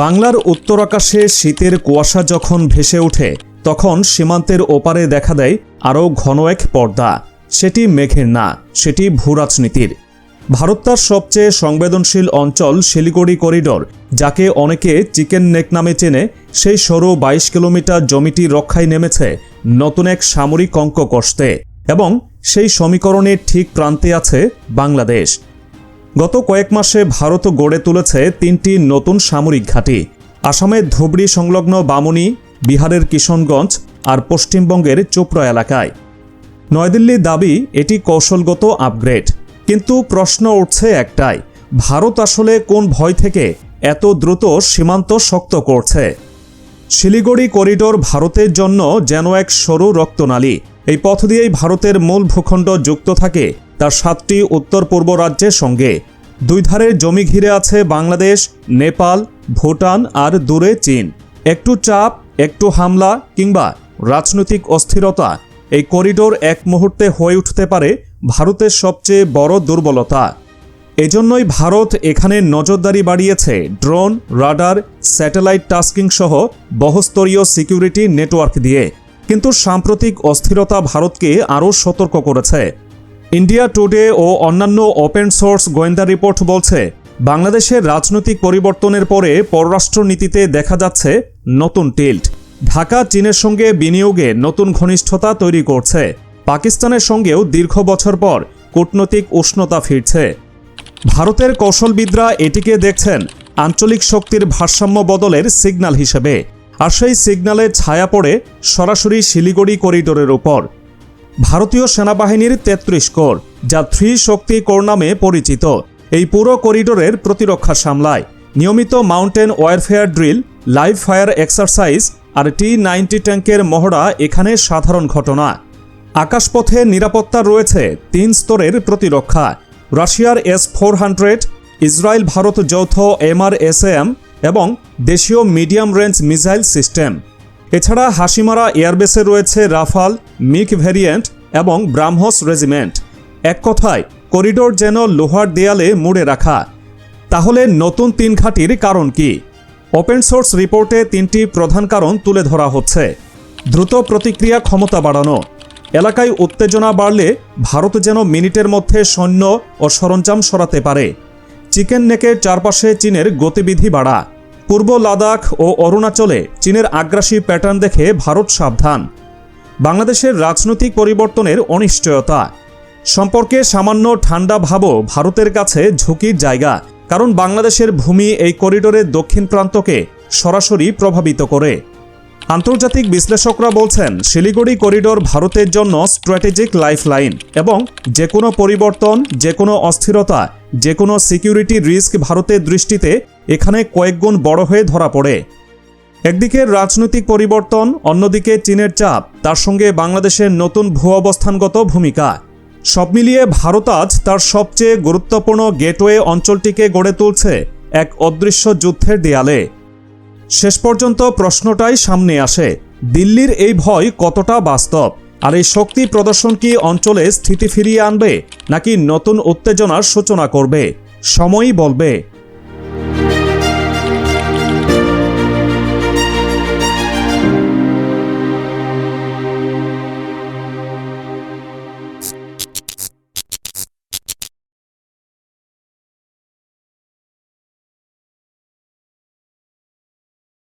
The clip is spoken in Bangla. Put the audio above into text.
বাংলার উত্তর আকাশে শীতের কুয়াশা যখন ভেসে ওঠে, তখন সীমান্তের ওপারে দেখা দেয় আরও ঘন এক পর্দা। সেটি মেঘের না, সেটি ভূরাজনীতির। ভারত তার সবচেয়ে সংবেদনশীল অঞ্চল শিলিগুড়ি করিডোর, যাকে অনেকে চিকেন নেক নামে চেনে। সেই সরু বাইশ কিলোমিটার জমিটি রক্ষায় নেমেছে নতুন এক সামরিক অঙ্ক কষতে এবং সেই সমীকরণের ঠিক প্রান্তে আছে বাংলাদেশ। গত কয়েক মাসে ভারত গড়ে তুলেছে তিনটি নতুন সামরিক ঘাঁটি। আসামের ধুবড়ি সংলগ্ন বামুনি, বিহারের কিশনগঞ্জ আর পশ্চিমবঙ্গের চোপড়া এলাকায়। নয়াদিল্লির দাবি, এটি কৌশলগত আপগ্রেড কিন্তু প্রশ্ন উঠছে একটাই, ভারত আসলে কোন ভয় থেকে এত দ্রুত সীমান্ত শক্ত করছে? শিলিগুড়ি করিডোর ভারতের জন্য যেন এক সরু রক্তনালী। এই পথ দিয়েই ভারতের মূল ভূখণ্ড যুক্ত থাকে তার সাতটি উত্তর পূর্ব রাজ্যের সঙ্গে। দুই ধারের জমি ঘিরে আছে বাংলাদেশ, নেপাল, ভুটান আর দূরে চীন। একটু চাপ, একটু হামলা কিংবা রাজনৈতিক অস্থিরতা এই করিডোর এক মুহূর্তে হয়ে উঠতে পারে ভারতের সবচেয়ে বড় দুর্বলতা। এজন্যই ভারত এখানে নজরদারি বাড়িয়েছে ড্রোন, রাডার, স্যাটেলাইট টাস্কিং সহ বহুস্তরীয় সিকিউরিটি নেটওয়ার্ক দিয়ে। কিন্তু সাম্প্রতিক অস্থিরতা ভারতকে আরও সতর্ক করেছে। ইন্ডিয়া টুডে ও অন্যান্য ওপেন সোর্স গোয়েন্দা রিপোর্ট বলছে, বাংলাদেশের রাজনৈতিক পরিবর্তনের পরে পররাষ্ট্রনীতিতে দেখা যাচ্ছে নতুন টিল্ট। ঢাকা, চীনের সঙ্গে বিনিয়োগে নতুন ঘনিষ্ঠতা তৈরি করছে। পাকিস্তানের সঙ্গেও দীর্ঘ বছর পর কূটনৈতিক উষ্ণতা ফিরছে। ভারতের কৌশলবিদরা এটিকে দেখছেন আঞ্চলিক শক্তির ভারসাম্য বদলের সিগন্যাল হিসেবে, আর সেই সিগন্যালের ছায়া পড়ে সরাসরি শিলিগুড়ি করিডোরের উপর। ভারতীয় সেনাবাহিনীর তেত্রিশ কোর, যা থ্রি শক্তি কোর নামে পরিচিত। এই পুরো করিডোরের প্রতিরক্ষা সামলায়। নিয়মিত mountain warfare drill, live fire exercise আর টি নাইনটি ট্যাঙ্কের মহড়া এখানে সাধারণ ঘটনা। আকাশপথে নিরাপত্তা রয়েছে তিন স্তরের প্রতিরক্ষা। রাশিয়ার S four hundred, Israel Bharat যৌথ এমআর এসএম এবং দেশীয় মিডিয়াম রেঞ্জ মিসাইল সিস্টেম। এছাড়া হাসিমারা এয়ারবেসে রয়েছে রাফাল মিক ভ্যারিয়েন্ট এবং ব্রাহ্মস রেজিমেন্ট। এক কথায়, করিডোর যেন লোহার দেয়ালে মুড়ে রাখা। তাহলে নতুন তিন ঘাটির কারণ কি? ওপেন সোর্স রিপোর্টে তিনটি প্রধান কারণ তুলে ধরা হচ্ছে। দ্রুত প্রতিক্রিয়া ক্ষমতা বাড়ানো। এলাকায় উত্তেজনা বাড়লে ভারত যেন মিনিটের মধ্যে সৈন্য ও সরঞ্জাম সরাতে পারে। চিকেন নেকের চারপাশে চীনের গতিবিধি বাড়া। পূর্ব লাদাখ ও অরুণাচলে চীনের আগ্রাসী প্যাটার্ন দেখে ভারত সাবধান। বাংলাদেশের রাজনৈতিক পরিবর্তনের অনিশ্চয়তা। সম্পর্কে সামান্য ঠান্ডা ভাবও ভারতের কাছে ঝুঁকির জায়গা, কারণ বাংলাদেশের ভূমি এই করিডোরের দক্ষিণ প্রান্তকে সরাসরি প্রভাবিত করে। আন্তর্জাতিক বিশ্লেষকরা বলছেন, শিলিগুড়ি করিডোর ভারতের জন্য স্ট্র্যাটেজিক লাইফলাইন এবং যে কোনো পরিবর্তন যে কোনো অস্থিরতা যে কোনো সিকিউরিটি রিস্ক ভারতের দৃষ্টিতে এখানে কয়েকগুণ বড় হয়ে ধরা পড়ে। একদিকে রাজনৈতিক পরিবর্তন, অন্যদিকে চীনের চাপ, তার সঙ্গে বাংলাদেশের নতুন ভূ অবস্থানগত ভূমিকা। সব মিলিয়ে ভারত আজ তার সবচেয়ে গুরুত্বপূর্ণ গেটওয়ে অঞ্চলটিকে গড়ে তুলছে এক অদৃশ্য যুদ্ধের দেয়ালে। শেষ পর্যন্ত প্রশ্নটাই সামনে আসে, দিল্লির এই ভয় কতটা বাস্তব? আর এই শক্তি প্রদর্শন কি অঞ্চলে স্থিতি ফিরিয়ে আনবে, নাকি নতুন উত্তেজনার সূচনা করবে? সময়ই বলবে।